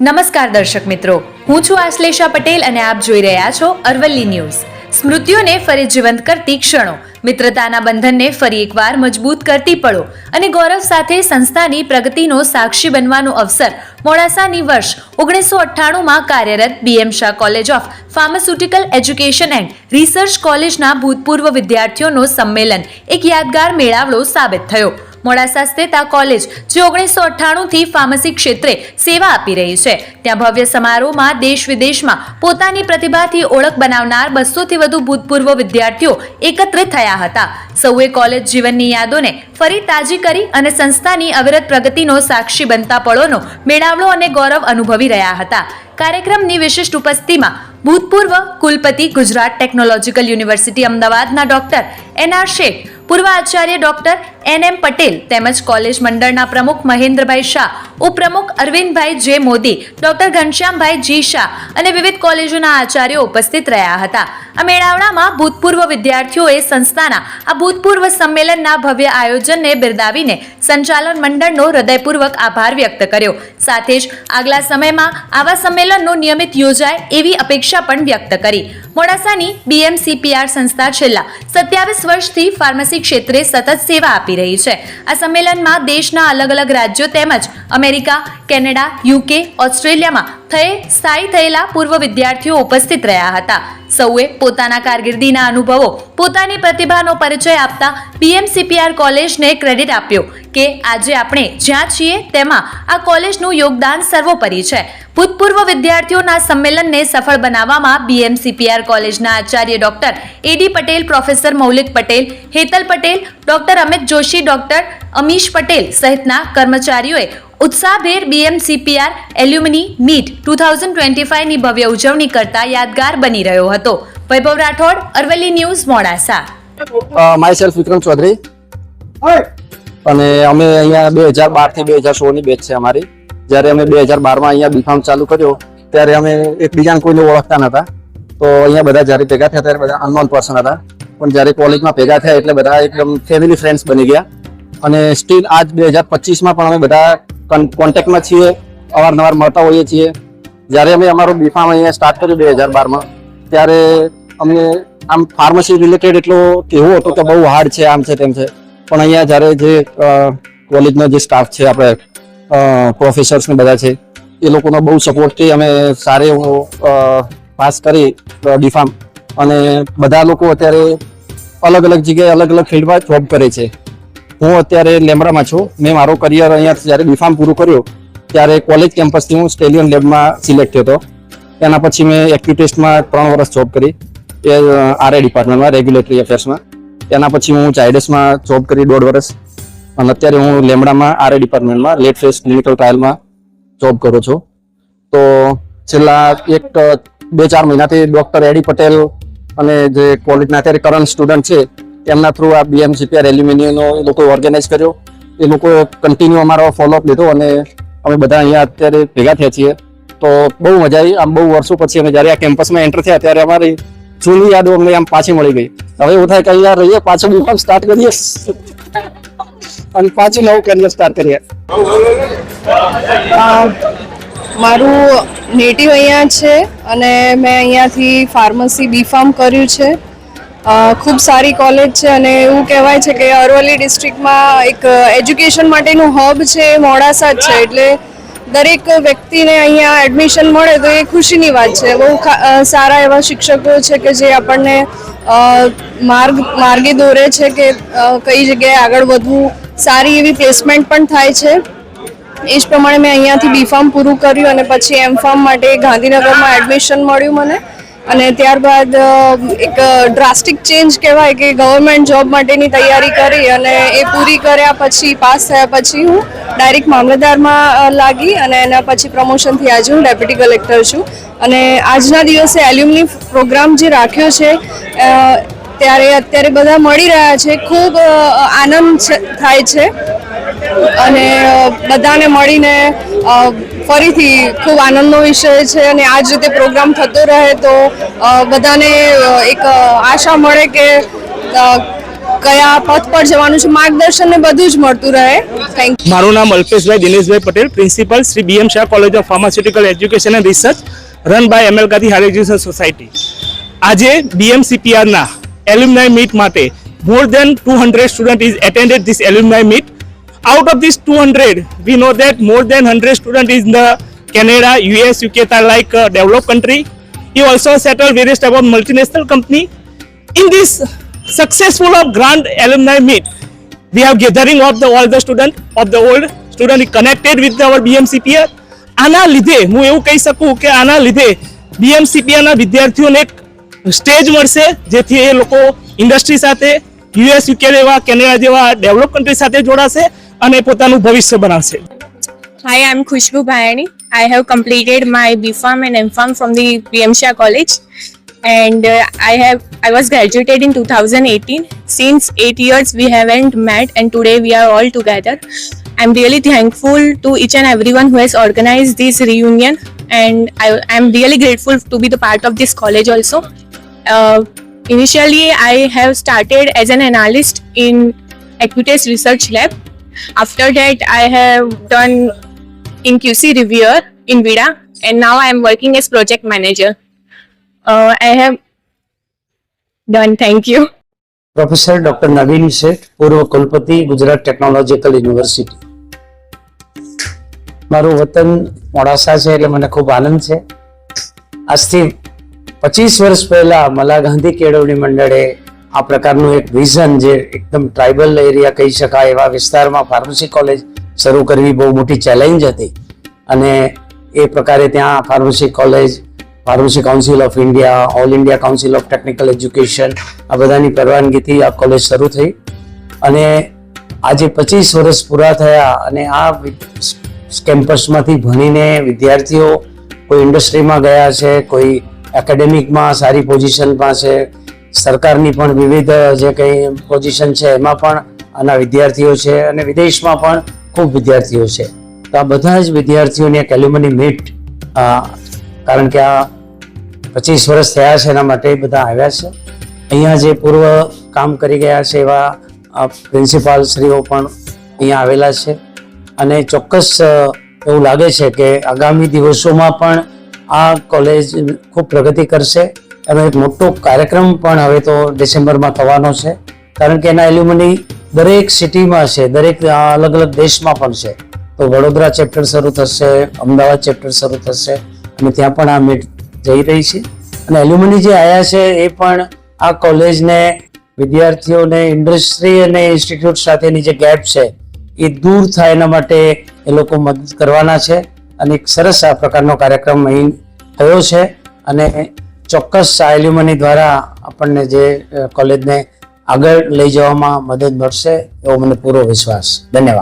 નમસ્કાર દર્શક મિત્રો. હું છું આશ્લેષા પટેલ અને આપ જોઈ રહ્યા છો અરવલ્લી ન્યૂઝ. સ્મૃતિઓને ફરી જીવંત કરતી ક્ષણો, મિત્રતાના બંધનને ફરી એકવાર મજબૂત કરતી પળો અને ગૌરવ સાથે સંસ્થાની પ્રગતિનો સાક્ષી બનવાનો અવસર મોડાસાની વર્ષ ઓગણીસો અઠ્ઠાણુંમાં કાર્યરત BM Shah college of pharmaceutical education and research કોલેજના ભૂતપૂર્વ વિદ્યાર્થીઓનો સંમેલન એક યાદગાર મેળાવડો સાબિત થયો. મોડાસા સ્થિત કોલેજ જે ઓગણીસો અઠ્ઠાણુંથી ફાર્મસી ક્ષેત્રે સેવા આપી રહી છે. ત્યાં ભવ્ય સમારોહમાં દેશ વિદેશમાં પોતાની પ્રતિભાથી ઓળખ બનાવનાર બસોથી વધુ ભૂતપૂર્વ વિદ્યાર્થીઓ એકત્રિત થયા હતા. સૌએ કોલેજ જીવનની યાદોને ફરી તાજી કરી અને સંસ્થાની અવિરત પ્રગતિનો સાક્ષી બનતા પળોનો મેળાવડો અને ગૌરવ અનુભવી રહ્યા હતા. કાર્યક્રમની વિશિષ્ટ ઉપસ્થિતિમાં ભૂતપૂર્વ કુલપતિ ગુજરાત ટેકનોલોજીકલ યુનિવર્સિટી અમદાવાદના ડોક્ટર એન આર શેખ પૂર્વ આચાર્ય ડોક્ટર એન એમ પટેલ તેમજ કોલેજ મંડળના પ્રમુખ મહેન્દ્રભાઈ શાહ, ઉપપ્રમુખ Arvindbhai J Modi, doctor Ghanshyambhai G Shah અને વિવિધ કોલેજોના આચાર્યો ઉપસ્થિત રહ્યા હતા. આ મેળાવડામાં ભૂતપૂર્વ વિદ્યાર્થીઓએ સંસ્થાના આ ભૂતપૂર્વ સંમેલનના ભવ્ય આયોજનને બિરદાવીને સંચાલન મંડળનો હૃદયપૂર્વક આભાર વ્યક્ત કર્યો. સાથે જ આગલા સમયમાં આવા સંમેલનો નિયમિત યોજાય એવી અપેક્ષા પણ વ્યક્ત કરી. મોડાસાની બીએમસીપીઆર સંસ્થા છેલ્લા સત્યાવીસ વર્ષથી ફાર્મસી ક્ષેત્રે સતત સેવા આપી રહી છે. આ સંમેલનમાં દેશના અલગ અલગ રાજ્યો તેમજ અમેરિકા, કેનેડા, યુકે, ઓસ્ટ્રેલિયામાં થયે સ્થાયી થયેલા પૂર્વ વિદ્યાર્થીઓ ઉપસ્થિત રહ્યા હતા. સૌએ પોતાના કારકિર્દીના અનુભવો, પોતાની પ્રતિભાનો પરિચય આપતા બીએમસીપીઆર કોલેજને ક્રેડિટ આપ્યો કે આજે આપણે જ્યાં છીએ તેમાં આ કોલેજનું યોગદાન સર્વોપરી છે. ભૂતપૂર્વ વિદ્યાર્થીઓના સંમેલનને સફળ બનાવવામાં બીએમસીપીઆર કોલેજના Acharya doctor A D Patel, professor Maulik Patel, Hetal Patel, doctor Amit Joshi, doctor Amish Patel સહિતના કર્મચારીઓએ ઉત્સાહભેર BMCPR alumni meet two thousand twenty ફાઈવની ભવ્ય ઉજવણી કરતા યાદગાર બની રહ્યો હતો. Vaibhav Rathod Aravalli news Modasa. Myself Vikram Chaudhary. અને અમે અહીંયા બે હજાર બારથી બે હજાર સોળની બેચ છે અમારી. જ્યારે અમે બે હજાર બારમાં અહીંયા બીફાર્મ ચાલુ કર્યો ત્યારે અમે એકબીજાને કોઈને ઓળખતા નતા તો અહીંયા બધા જ્યારે ભેગા થયા ત્યારે બધા અનનોન પર્સન હતા. પણ જ્યારે કોલેજમાં ભેગા થયા એટલે બધા એકદમ ફેમિલી ફ્રેન્ડ્સ બની ગયા. અને સ્ટીલ આજ બે હજાર પચીસમાં પણ અમે બધા કોન્ટેક્ટમાં છીએ, અવારનવાર મળતા હોઈએ છીએ. જ્યારે અમે અમારું બીફાર્મ અહીંયા સ્ટાર્ટ કર્યું બે હજાર બારમાં, ત્યારે અમને આમ ફાર્મસી રિલેટેડ એટલો કેવો હતો કે બહુ હાર્ડ છે, આમ છે તેમ છે. પણ અહીંયા જ્યારે જે કોલેજનો જે સ્ટાફ છે, આપણે પ્રોફેસર્સને બધા છે, એ લોકોનો બહુ સપોર્ટથી અમે સારી એવું પાસ કરી બીફાર્મ અને બધા લોકો અત્યારે અલગ અલગ જગ્યાએ અલગ અલગ ફિલ્ડમાં જોબ કરે છે. હું અત્યારે લેમડામાં છું. મેં મારો કરિયર અહીંયા જ્યારે બીફાર્મ પૂરું કર્યું, ત્યારે કોલેજ કેમ્પસથી હું સ્ટેલિયન લેબમાં સિલેક્ટ થયો હતો. એના પછી મેં એક્યુટેસ્ટમાં ત્રણ વર્ષ જોબ કરી, એ આરઆઈ ડિપાર્ટમેન્ટમાં રેગ્યુલેટરી અફેર્સમાં એના પછી હું ચાઇડસમાં જોબ કરી દોઢ વર્ષ. અને અત્યારે હું લેમડામાં આરઆઈ ડિપાર્ટમેન્ટમાં લેટ ફેસ ક્લિનિકલ ટ્રાયલમાં જોબ કરું છું. તો છેલ્લા એક બે ચાર મહિનાથી ડૉક્ટર એડી પટેલ અને જે કોલેજના અત્યારે કરંટ સ્ટુડન્ટ છે એમના થ્રુ આ બીએમસીપીઆર એલ્યુમિનિયમનો એ લોકો ઓર્ગેનાઇઝ કર્યો. એ લોકો કન્ટિન્યુ અમારો ફોલોઅપ લીધો અને અમે બધા અહીંયા અત્યારે ભેગા થયા છીએ. તો બહુ મજા આવી. આમ બહુ વર્ષો પછી અમે જ્યારે આ કેમ્પસમાં એન્ટર થયા ત્યારે અમારી જૂની યાદો અમને આમ પાછી મળી ગઈ. હવે એવું થાય કે અહીંયા રહીએ, પાછું બીફાર્મ સ્ટાર્ટ કરીએ. અને પાછું નવું કરિયર સ્ટાર્ટ કરીએ. મારું નેટિવ અહીંયા છે અને મેં અહીંયાથી ફાર્મસી બી ફાર્મ કર્યું છે. ખૂબ સારી કોલેજ છે અને એવું કહેવાય છે કે અરવલ્લી ડિસ્ટ્રિક્ટમાં એક એજ્યુકેશન માટેનું હબ છે એ મોડાસા જ છે. એટલે દરેક વ્યક્તિને અહીંયા એડમિશન મળે તો એ ખુશીની વાત છે. બહુ સારા એવા શિક્ષકો છે કે જે આપણને માર્ગ, માર્ગે દોરે છે કે કઈ જગ્યાએ આગળ વધવું. સારી એવી પ્લેસમેન્ટ પણ થાય છે. એ જ પ્રમાણે મેં અહીંયાથી બીફાર્મ પૂરું કર્યું અને પછી એમ ફાર્મ માટે ગાંધીનગરમાં એડમિશન મળ્યું મને. અને ત્યારબાદ એક ડ્રાસ્ટિક ચેન્જ કહેવાય કે ગવર્મેન્ટ જોબ માટેની તૈયારી કરી અને એ પૂરી કર્યા પછી, પાસ થયા પછી હું ડાયરેક્ટ મામલતદારમાં લાગી અને એના પછી પ્રમોશનથી આજે હું ડેપ્યુટી કલેક્ટર છું. અને આજના દિવસે એલ્યુમની પ્રોગ્રામ જે રાખ્યો છે ત્યારે અત્યારે બધા મળી રહ્યા છે. ખૂબ આનંદ થાય છે. અને બધાને મળીને ફરીથી ખૂબ આનંદનો વિષય છે અને આ જ રીતે પ્રોગ્રામ થતો રહે તો બધાને એક આશા મળે કે કયા પથ પર જવાનું છે. માર્ગદર્શન ને બધું જ મળતું રહે. થેન્ક મારું નામ અલ્પેશભાઈ Dineshbhai Patel, principal Shri BM Shah college of pharmaceutical education and research, run by ML Gandhi higher education society. આજે બીએમસીપીઆરના એલ્યુમનાઈ મીટ માટે more than two hundred student is attended this alumni meet. out of these 200 we know that more than 100 student is in the canada us uk are like a developed country he also settled various type of multinational company in this successful of grand alumni meet we have gathering of the all the student of the old student connected with our bmcpr આના લીધે હું એવું કહી શકું કે આના લીધે BMCPR ના વિદ્યાર્થીઓને એક સ્ટેજ મળશે જેથી એ લોકો ઇન્ડસ્ટ્રી સાથે યુએસ યુકે જેવા કેનેડા જેવા ડેવલપ કન્ટ્રી સાથે જોડાશે અને પોતાનું ભવિષ્ય બનાવશે Hi, I'm Khushbu Bhayani. I have completed my BPharm and MPharm from the PM Shah College, and uh, I have I was graduated in 2018. Since eight years we haven't met, and today we are all together. I'm really thankful to each and everyone who has organized this reunion, and I am really grateful to be the part of this college also. Uh, initially, I have started as an analyst in Equitas Research Lab. After that, I have done in QC reviewer in Vida, and now I am working as project manager. Uh, I have done. Thank you. Professor doctor Naveen Sheth પૂર્વ કુલપતિ Gujarat technological university મારું વતન મોડાસા છે એટલે મને ખૂબ આનંદ છે આજથી પચીસ વર્ષ પહેલા મલા ગાંધી કેળવણી મંડળે આ પ્રકારનું એક વિઝન જે એકદમ ટ્રાઇબલ એરિયા કહી શકાય એવા વિસ્તારમાં ફાર્મસી કોલેજ શરૂ કરવી બહુ મોટી ચેલેન્જ હતી. અને એ પ્રકારે ત્યાં pharmacy college pharmacy council of India all India council of technical education આ બધાની પરવાનગીથી આ કોલેજ શરૂ થઈ. અને આજે પચીસ વર્ષ પૂરા થયા અને આ કેમ્પસમાંથી ભણીને વિદ્યાર્થીઓ કોઈ ઇન્ડસ્ટ્રીમાં ગયા છે, કોઈ એકેડેમિકમાં સારી પોઝિશનમાં છે સરકારની પણ વિવિધ જે કંઈ પોઝિશન છે, એમાં પણ આના વિદ્યાર્થીઓ છે અને વિદેશમાં પણ ખૂબ વિદ્યાર્થીઓ છે. તો આ બધા જ વિદ્યાર્થીઓની એક એલ્યુમની મીટ કારણ કે આ પચીસ વર્ષ થયા છે એના માટે બધા આવ્યા છે. અહીંયા જે પૂર્વ કામ કરી ગયા છે એવા પ્રિન્સિપાલ શ્રીઓ પણ અહીંયા આવેલા છે. અને ચોક્કસ એવું લાગે છે કે આગામી દિવસોમાં પણ આ કોલેજ ખૂબ પ્રગતિ કરશે. એનો એક મોટો કાર્યક્રમ પણ હવે તો ડિસેમ્બરમાં થવાનો છે. કારણ કે એના એલ્યુમની દરેક સિટીમાં છે, દરેક અલગ અલગ દેશમાં પણ છે. તો વડોદરા ચેપ્ટર શરૂ થશે, અમદાવાદ ચેપ્ટર શરૂ થશે અને ત્યાં પણ આ મીટ જઈ રહી છે. અને એલ્યુમની જે આવ્યા છે એ પણ આ કોલેજને, વિદ્યાર્થીઓને, ઇન્ડસ્ટ્રી અને ઇન્સ્ટિટ્યૂટ સાથેની જે ગેપ છે એ દૂર થાય એના માટે એ લોકો મદદ કરવાના છે. અને એક સરસ આ પ્રકારનો કાર્યક્રમ અહીં થયો છે. અને ચોક્કસ આ દ્વારા આપણને જે કોલેજને આગળ લઈ જવામાં મદદ મળશે એવો મને પૂરો વિશ્વાસ. ધન્યવાદ.